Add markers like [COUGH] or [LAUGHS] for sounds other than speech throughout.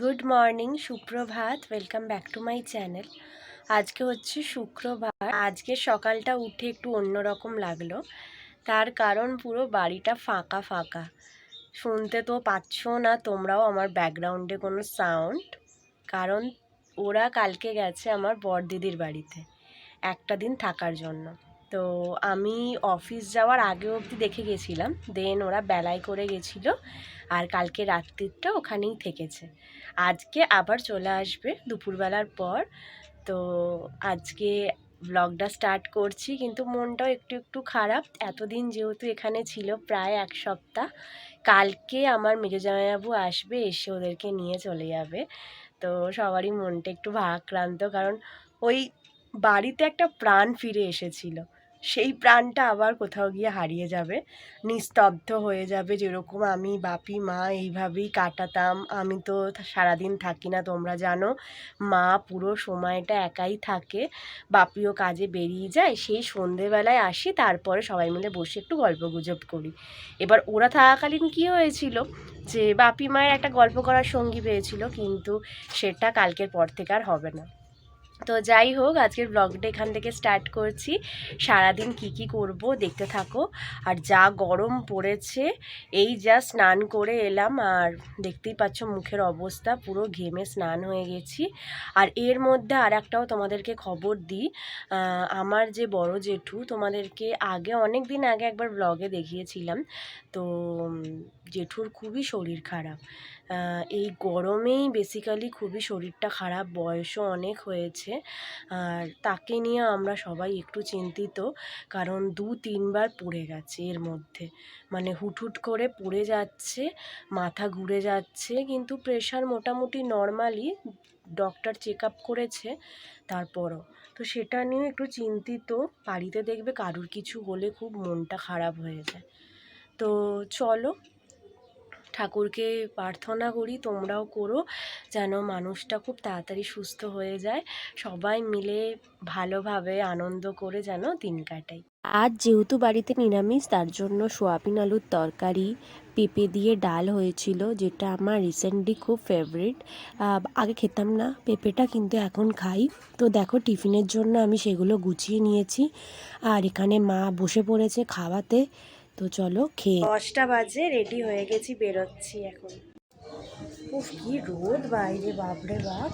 Good morning, সুপ্রভাত, welcome back to my channel. আজকে হচ্ছে শুক্রবার। আজকে সকালটা উঠে একটু অন্যরকম লাগল। তার কারণ পুরো বাড়িটা ফাঁকা ফাঁকা। শুনতে তো পাচ্ছ না তোমরাও আমার ব্যাকগ্রাউন্ডে কোনো সাউন্ড। কারণ ওরা কালকে গেছে আমার বড়দিদির বাড়িতে। একটা দিন থাকার জন্য। তো আমি অফিস যাওয়ার আগে অবধি দেখে গেছিলাম। দেন ওরা বেলায় করে গেছিল আর কালকে রাত্রিটা ওখানেই থেকেছে। আজকে আবার চলে আসবে দুপুরবেলার পর। তো আজকে ব্লগটা স্টার্ট করছি কিন্তু মনটাও একটু একটু খারাপ। এতদিন যেহেতু এখানে ছিল প্রায় এক সপ্তাহ, কালকে আমার মেজো জামাইবাবু আসবে, এসে ওদেরকে নিয়ে চলে যাবে। তো সবারই মনটা একটু ভারাক্রান্ত কারণ ওই বাড়িতে একটা প্রাণ ফিরে এসেছিল। সেই প্রাণটা আবার কোথাও গিয়ে হারিয়ে যাবে। নিস্তব্ধ হয়ে যাবে যেরকম আমি, বাপি, মা এইভাবেই কাটাতাম। আমি তো সারাদিন থাকি না, তোমরা জানো। মা পুরো সময়টা একাই থাকে। বাপিও কাজে বেরিয়ে যায়। সেই সন্ধেবেলায় আসি, তারপরে সবাই মিলে বসে একটু গল্প গুজব করি। এবার ওরা থাকাকালীন কী হয়েছিল যে, বাপি মায়ের একটা গল্প করার সঙ্গী পেয়েছিল, কিন্তু সেটা কালকের পর থেকে আর হবে না। তো যাই হোক, আজকের ব্লগটা এখান থেকে স্টার্ট করছি। সারাদিন কি কি করব দেখতে থাকো। আর যা গরম পড়েছে, এই যা স্নান করে এলাম, আর দেখতেই পাচ্ছ মুখের অবস্থা, পুরো ঘেমে স্নান হয়ে গেছি। আর এর মধ্যে আর একটাও তোমাদেরকে খবর দিই। আমার যে বড় জেঠু তোমাদেরকে আগে অনেক দিন আগে একবার ব্লগে দেখিয়েছিলাম। তো জেঠুর খুবই শরীর খারাপ। এই গরমেই বেসিক্যালি খুবই শরীরটা খারাপ, বয়সও অনেক হয়েছে। আর তাকে নিয়ে আমরা সবাই একটু চিন্তিত, কারণ দু তিনবার পড়ে গেছে এর মধ্যে। মানে হুটহুট করে পড়ে যাচ্ছে, মাথা ঘুরে যাচ্ছে, কিন্তু প্রেশার মোটামুটি নর্মালি ডক্টর চেক আপ করেছে তারপরও। তো সেটা নিয়ে একটু চিন্তিত, বাড়িতে দেখবে কারুর কিছু হলে খুব মনটা খারাপ হয়ে যায়। তো চলো ঠাকুরকে প্রার্থনা করি, তোমরাও করো, যেন মানুষটা খুব তাড়াতাড়ি সুস্থ হয়ে যায়। সবাই মিলে ভালোভাবে আনন্দ করে যেন দিন কাটাই। আজ যেহেতু বাড়িতে নিরামিষ, তার জন্য সোয়াবিন আলুর তরকারি, পেঁপে দিয়ে ডাল হয়েছিল, যেটা আমার রিসেন্টলি খুব ফেভারিট আগে খেতাম না পেঁপেটা, কিন্তু এখন খাই। তো দেখো, টিফিনের জন্য আমি সেগুলো গুছিয়ে নিয়েছি। আর এখানে মা বসে পড়েছে খাওয়াতে। তো চলো খেয়ে দশটা বাজে রেডি হয়ে গেছি, বেরোচ্ছি এখন। উফ, কি রোদ বাইরে, বাপরে বাপ।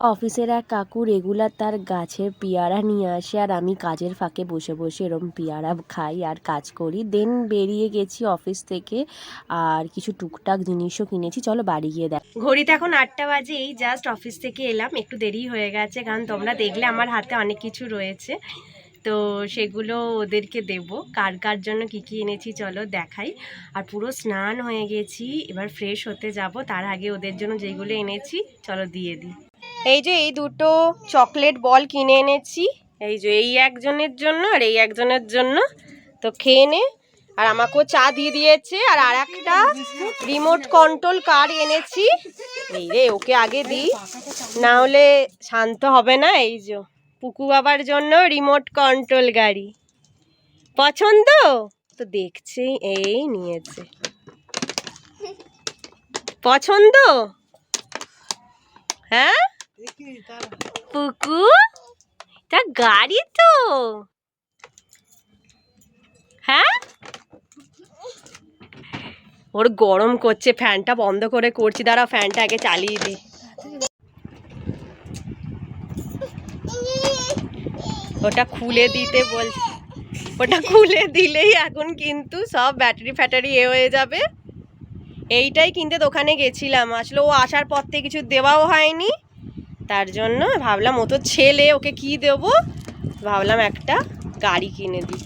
অফিসের এক কাকু রেগুলার তার গাছের পেয়ারা নিয়ে আসে, আর আমি কাজের ফাঁকে বসে বসে এরম পেয়ারা খাই আর কাজ করি। দেন বেরিয়ে গেছি অফিস থেকে, আর কিছু টুকটাক জিনিসও কিনেছি। চলো বাড়ি গিয়ে দেখ ঘড়িতে এখন আটটা বাজে, এই জাস্ট অফিস থেকে এলাম। একটু দেরি হয়ে গেছে, কারণ তোমরা দেখলে আমার হাতে অনেক কিছু রয়েছে। তো সেগুলো ওদেরকে দেব। কার কার জন্য কি কি এনেছি চলো দেখাই। আর পুরো স্নান হয়ে গেছি, এবার ফ্রেশ হতে যাব। তার আগে ওদের জন্য যেগুলো এনেছি, চলো দিয়ে দিই। এই যে এই দুটো চকলেট বল কিনে এনেছি। এই যে এই একজনের জন্য আর এই একজনের জন্য। তো খেয়ে নে। আর আমাকেও চা দিয়ে দিয়েছে। আর আর একটা রিমোট কন্ট্রোল কার এনেছি। এই রে, ওকে আগে দিই। না হলে শান্ত হবে না। এই যে, পুকু বাবার জন্য রিমোট কন্ট্রোল গাড়ি। পছন্দ? তো দেখছি, এই নিয়েছে। পছন্দ? হ্যাঁ? পুকু তা গাড়ি তো। হ্যাঁ? ওর গরম করছে, ফ্যানটা বন্ধ করে করছি। দাঁড়া ফ্যানটা আগে চালিয়ে দি ওটা খুলে দিতে বলছি। ওটা খুলে দিলেই এখন কিন্তু সব ব্যাটারি ফ্যাটারি এ হয়ে যাবে। এইটাই কিনতে দোকানে গেছিলাম। আসলে ও আসার পর থেকে কিছু দেওয়াও হয়নি। তার জন্য ভাবলাম ও তো ছেলে, ওকে কি দেব? ভাবলাম একটা গাড়ি কিনে দিই।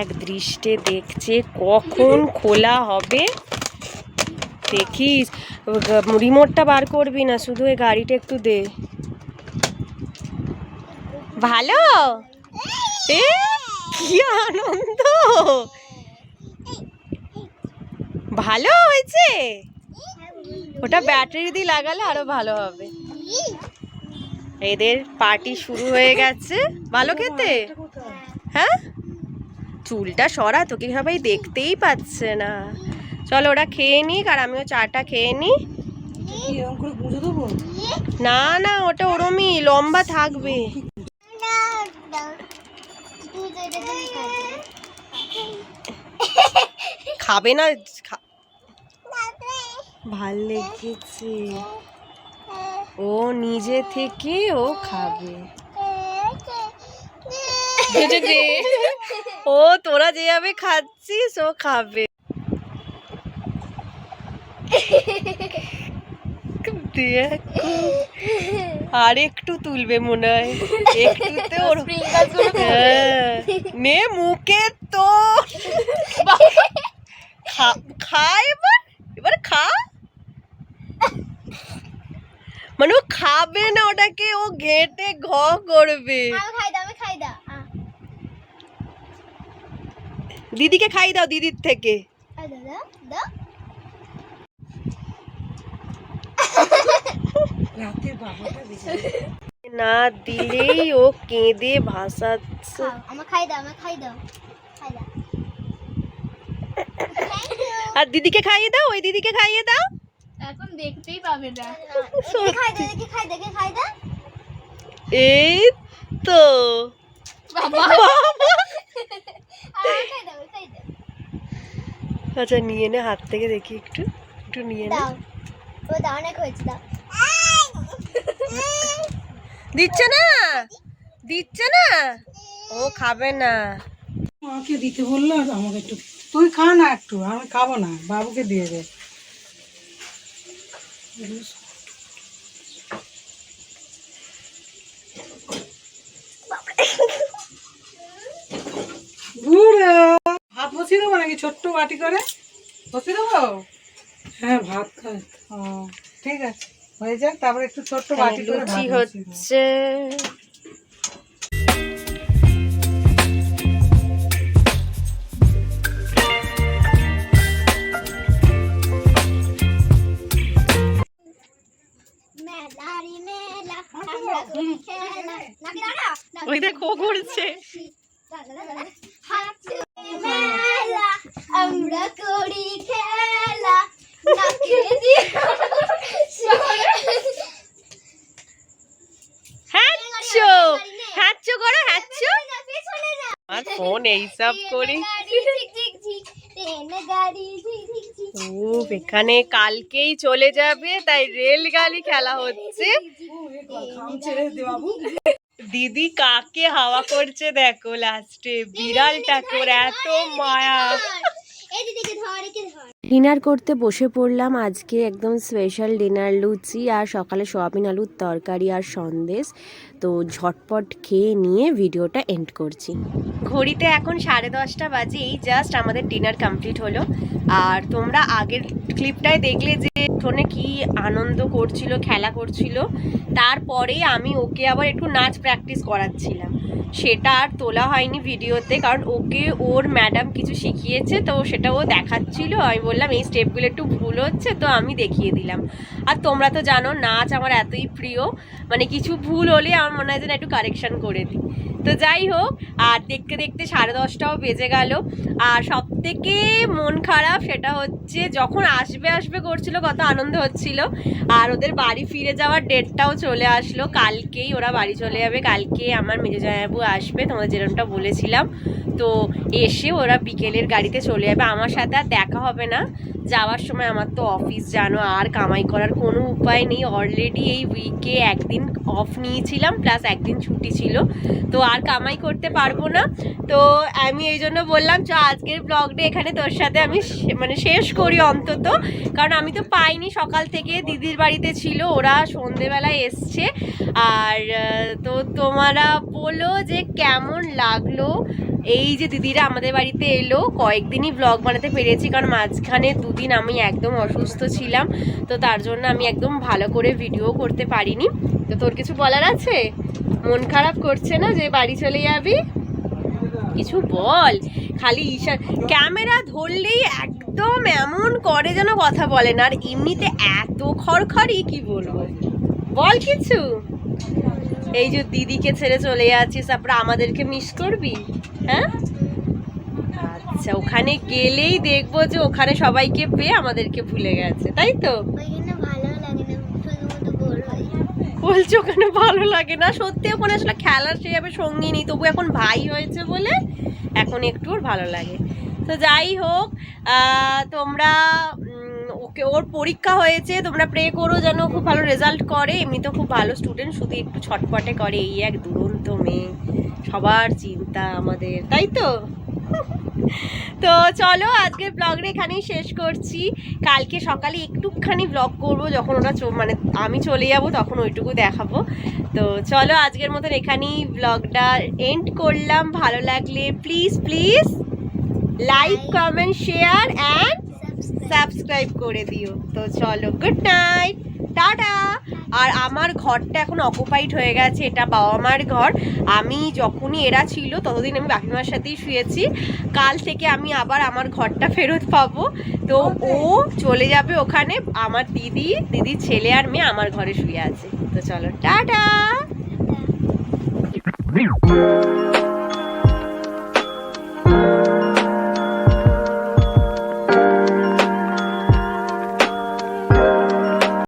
এক দৃষ্টে দেখছে কখন খোলা হবে। দেখিস রিমোটটা বার করবি না, শুধু এই গাড়িটা একটু দে। ভালো? কি আনন্দ? ভালো হয়েছে? ওটা ব্যাটারি দিয়ে লাগালে আরও ভালো হবে। এদের পার্টি শুরু হয়ে গেছে। ভালো খেতে? হ্যাঁ? চুলটা সরা, তোকে সবাই দেখতেই পাচ্ছে না। চলো ওরা খেয়ে নিক আর আমিও চাটা খেয়ে নিই না না, ওটা ওরমই, লম্বা থাকবে। খাবে। না ভালো লেগেছে। ও নিজে থেকে ও খাবে। [LAUGHS] ও তোরা যেভাবে খাচ্ছিস ও খাবে। দেখো আর একটু তুলবে মনে হয়। একটুতে ওর হ্যাঁ। নে মুখে তো খা- এবার? এবার খা। মানে ও খাবে না ওটাকে ও ঘেটে ঘ করবে। দিদিকে খাই দাও দিদির থেকে। রাতে বাবাটা বেঁচে না দিলেই ও কেঁদে ভাসাচ্ছে। আমার খাই দাও আমার খাই দাও খাই দাও। আর দিদিকে খাইয়ে দাও ওই দিদিকে খাইয়ে দাও। এখন দেখতেই পাবে না খাই দেখি খাই দেখে খাই দে এই তো। বাবা। দাও। আচ্ছা নিয়ে নে হাত থেকে দেখি একটু। একটু নিয়ে নে। দাও। ও দাও অনেক হয়েছে দাও। দিচ্ছে না? দিচ্ছে না? ও খাবে না। আমাকে দিতে বলল আর আমাকে একটু তুই খা না একটু, আমি খাব না, বাবুকে দিয়ে দে। ভাত বসিয়ে দেবো নাকি? ছোট্ট বাটি করে? বসিয়ে দেবো? হ্যাঁ ভাত খাই। ও, ঠিক আছে। হয়ে যাক তারপরে একটু ছোট্ট বাটি করে লুচি। হচ্ছে আর ফোন এইসব করি। এখানে কালকেই চলে যাবে তাই রেলগাড়ি খেলা হচ্ছে। ছেড়ে দে বাবু দিদি কাকে হাওয়া করছে দেখো লাস্টে বিড়ালটাকে ওর এত মায়া। এই দিদিকে ধর একে ধর ডিনার করতে বসে পড়লাম আজকে একদম স্পেশাল ডিনার লুচি আর সকালে সোয়াবিন আলুর তরকারি আর সন্দেশ। তো ঝটপট খেয়ে নিয়ে ভিডিওটা এন্ড করছি। ঘড়িতে এখন সাড়ে দশটা বাজে এই জাস্ট আমাদের ডিনার কমপ্লিট হলো। আর তোমরা আগের ক্লিপটায় দেখলে যে ফোনে কি আনন্দ করছিল, খেলা করছিল তারপরে আমি ওকে আবার একটু নাচ প্র্যাকটিস করাচ্ছিলাম। সেটা আর তোলা হয়নি ভিডিওতে, কারণ ওকে ওর ম্যাডাম কিছু শিখিয়েছে, তো সেটা ও দেখাচ্ছিল। আমি বললাম, এই স্টেপগুলো একটু ভুল হচ্ছে, তো আমি দেখিয়ে দিলাম। আর তোমরা তো জানো, নাচ আমার এতই প্রিয়। মানে কিছু ভুল হলে আমার মনে হয় যেন একটু কারেকশান করে দিই। তো যাই হোক, আর দেখতে দেখতে সাড়ে দশটাও বেজে গেল। আর সব থেকে মন খারাপ সেটা হচ্ছে যখন আসবে আসবে করছিল, কত আনন্দ হচ্ছিল। আর ওদের বাড়ি ফিরে যাওয়ার ডেটটাও চলে আসলো। কালকেই ওরা বাড়ি চলে যাবে। কালকে আমার মেজো জামাইবাবু আসবে, তোমাদের যেরকমটা বলেছিলাম। তো এসে ওরা বিকেলের গাড়িতে চলে যাবে। আমার সাথে আর দেখা হবে না। যাওয়ার সময় আমার তো অফিস জানো, আর কামাই করার কোনো উপায় নেই। অলরেডি এই উইকে একদিন অফ নিয়েছিলাম প্লাস একদিন ছুটি ছিল। তো আর কামাই করতে পারব না। তো আমি এই জন্য বললাম, চ, আজকের ব্লগটা এখানে তোর সাথে আমি মানে শেষ করি অন্তত। কারণ আমি তো পাইনি, সকাল থেকে দিদির বাড়িতে ছিল, ওরা সন্ধেবেলায় এসছে। আর তো তোমরা বলো যে কেমন লাগল? এই যে দিদিরা আমাদের বাড়িতে এলো, কয়েকদিনই ব্লগ বানাতে পেরেছি, কারণ মাঝখানে দুদিন আমি একদম অসুস্থ ছিলাম, তো তার জন্য আমি একদম ভালো করে ভিডিও করতে পারিনি। তো তোর কিছু বলার আছে? মন খারাপ করছে না যে বাড়ি চলে যাবি? কিছু বল, খালি ঈশা, ক্যামেরা ধরলেই একদম একদম এমন করে যেন কথা বলে না, আর এমনিতে এত খড়খড়ি, কি বলব? বল কিছু। এই যে দিদিকে ছেড়ে চলে যাচ্ছিস, তারপরে আমাদেরকে মিস করবি? হ্যাঁ? আচ্ছা ওখানে গেলেই দেখব যে ওখানে সবাইকে পেয়ে আমাদেরকে ভুলে গেছে তাই তো। বলছে ওখানে ভালো লাগে না সত্যি ওখানে আসলে খেলার সেভাবে সঙ্গী নেই তবু এখন ভাই হয়েছে বলে এখন একটু ওর ভালো লাগে। তো যাই হোক তোমরা ওকে ওর পরীক্ষা হয়েছে তোমরা প্রে করো যেন খুব ভালো রেজাল্ট করে। এমনি তো খুব ভালো স্টুডেন্ট শুধু একটু ছটপটে করে এই এক দুরন্ত মেয়ে। সবার চিন্তা আমাদের, তাই তো? তো চলো আজকের ব্লগটা এখানেই শেষ করছি। কালকে সকালে একটুখানি ব্লগ করব, যখন ওরা মানে আমি চলে যাব, তখন ওইটুকু দেখাবো। তো চলো আজকের মতন এখানেই ব্লগটা এন্ড করলাম। ভালো লাগলে please please like comment share and subscribe করে দিও। তো চলো গুড নাইট টাটা। আর আমার ঘরটা এখন অকুপাইড হয়ে গেছে এটা বাবা মার ঘর। আমি যখনই এরা ছিল ততদিন আমি বাপিমার সাথেই শুয়েছি। কাল থেকে আমি আবার আমার ঘরটা ফেরত পাবো। তো ও চলে যাবে ওখানে। আমার দিদি দিদির ছেলে আর মেয়ে আমার ঘরে শুয়ে আছে। তো চলো টাটা। টাটা।